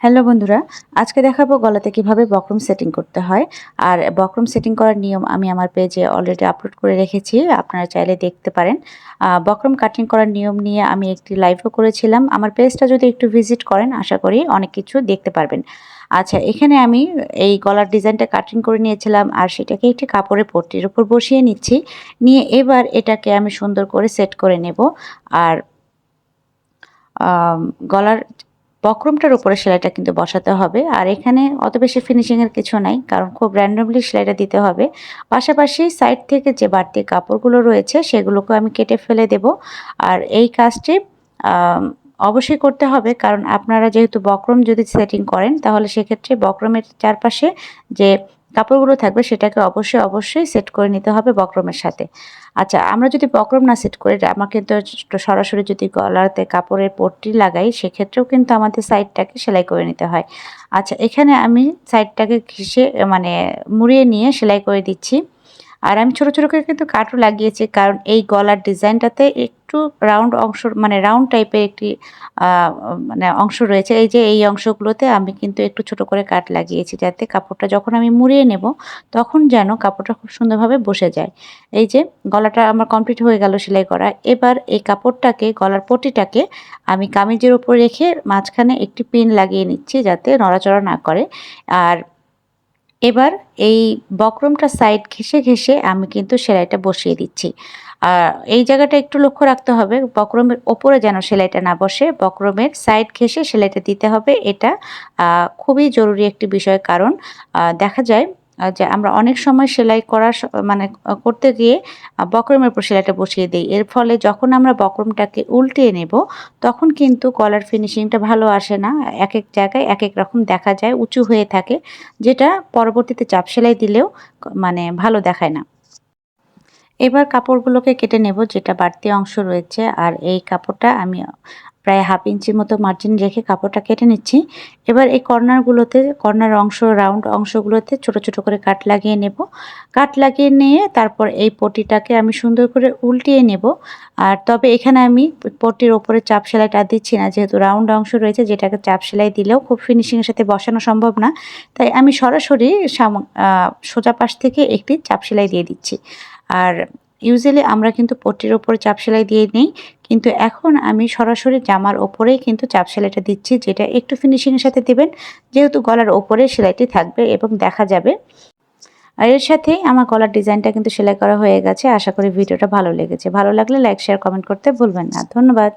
Hello বন্ধুরা, আজকে দেখাবো গলাতে কীভাবে বক্রম সেটিং করতে হয়। আর বক্রম সেটিং করার নিয়ম আমি আমার পেজে অলরেডি আপলোড করে রেখেছি, আপনারা চাইলে দেখতে পারেন। বক্রম কাটিং করার নিয়ম নিয়ে আমি একটি লাইভও করেছিলাম। আমার পেজটা যদি একটু ভিজিট করেন, আশা করি অনেক কিছু দেখতে পারবেন। আচ্ছা এখানে আমি এই গলার ডিজাইনটা কাটিং করে নিয়েছিলাম, আর সেটাকে একটি কাপড়ের পট্টির উপর বসিয়ে নিচ্ছি। নিয়ে এবার এটাকে আমি সুন্দর করে সেট করে নেব। আর গলার বক্রমটার উপরে সেলাইটা কিন্তু বসাতে হবে। আর এখানে অত বেশি ফিনিশিংয়ের কিছু নাই, কারণ খুব র্যান্ডমলি সেলাইটা দিতে হবে। পাশাপাশি সাইড থেকে যে বাড়তি কাপড়গুলো রয়েছে সেগুলোকে আমি কেটে ফেলে দেব। আর এই কাজটি অবশ্যই করতে হবে, কারণ আপনারা যেহেতু বক্রম যদি সেটিং করেন, তাহলে সেক্ষেত্রে বক্রমের চারপাশে যে কাপড়গুলো থাকবে সেটাকে অবশ্যই অবশ্যই সেট করে নিতে হবে বক্রমের সাথে। আচ্ছা আমরা যদি বক্রম না সেট করি আমরা কিন্তু সরাসরি যদি গলাতে কাপড়ের পট্টি লাগাই, সেক্ষেত্রেও কিন্তু আমাদের সাইডটাকে সেলাই করে নিতে হয়। আচ্ছা এখানে আমি সাইডটাকে ঘিসে মানে মুড়িয়ে নিয়ে সেলাই করে দিচ্ছি। আর আমি ছোটো ছোটো করে কিন্তু কাটও লাগিয়েছি, কারণ এই গলার ডিজাইনটাতে একটু রাউন্ড অংশ মানে রাউন্ড টাইপের একটি মানে অংশ রয়েছে। এই যে এই অংশগুলোতে আমি কিন্তু একটু ছোট করে কাট লাগিয়েছি যাতে কাপড়টা যখন আমি মুড়িয়ে নেব, তখন যেন কাপড়টা খুব সুন্দরভাবে বসে যায়। এই যে গলাটা আমার কমপ্লিট হয়ে গেল সেলাই করা। এবার এই কাপড়টাকে, গলার পটিটাকে আমি কামিজের উপর রেখে মাঝখানে একটি পিন লাগিয়ে নিচ্ছি যাতে নড়াচড়া না করে। আর এবার এই বক্রমটা সাইড ঘেসে ঘেসে আমি কিন্তু সেলাইটা বসিয়ে দিচ্ছি। আর এই জায়গাটা একটু লক্ষ্য রাখতে হবে, বক্রমের ওপরে যেন সেলাইটা না বসে, বক্রমের সাইড ঘেসে সেলাইটা দিতে হবে। এটা খুবই জরুরি একটি বিষয়। কারণ দেখা যায় যে আমরা অনেক সময় সেলাই করার মানে করতে গিয়ে বক্রমের উপর সেলাইটা বসিয়ে দিই। এর ফলে যখন আমরা বক্রমটাকে উল্টিয়ে নেব, তখন কিন্তু গলার ফিনিশিংটা ভালো আসে না। এক এক জায়গায় এক এক রকম দেখা যায়, উঁচু হয়ে থাকে, যেটা পরবর্তীতে চাপ সেলাই দিলেও মানে ভালো দেখায় না। এবার কাপড়গুলোকে কেটে নেব, যেটা বাড়তি অংশ রয়েছে, আর এই কাপড়টা আমি প্রায় হাফ ইঞ্চির মতো মার্জিন রেখে কাপড়টা কেটে নিচ্ছি। এবার এই কর্নারগুলোতে কর্নার অংশ রাউন্ড অংশগুলোতে ছোট ছোট করে কাট লাগিয়ে নেব। কাট লাগিয়ে নিয়ে তারপর এই পটিটাকে আমি সুন্দর করে উল্টিয়ে নেব। আর তবে এখানে আমি পটির ওপরে চাপ সেলাইটা দিচ্ছি না, যেহেতু রাউন্ড অংশ রয়েছে, যেটাকে চাপ সেলাই দিলেও খুব ফিনিশিংয়ের সাথে বসানো সম্ভব না। তাই আমি সরাসরি সোজা পাশ থেকে একটি চাপ সেলাই দিয়ে দিচ্ছি। আর ইউজুয়ালি আমরা কিন্তু পট্টির ওপরে চাপ সেলাই দিয়ে নেই কিন্তু এখন আমি সরাসরি জামার ওপরেই কিন্তু চাপ সেলাইটা দিচ্ছি, যেটা একটু ফিনিশিংয়ের সাথে দেবেন, যেহেতু গলার ওপরে সেলাইটি থাকবে এবং দেখা যাবে। আর এর সাথেই আমার গলার ডিজাইনটা কিন্তু সেলাই করা হয়ে গেছে, আশা করি ভিডিওটা ভালো লেগেছে। ভালো লাগলে লাইক শেয়ার কমেন্ট করতে ভুলবেন না। ধন্যবাদ।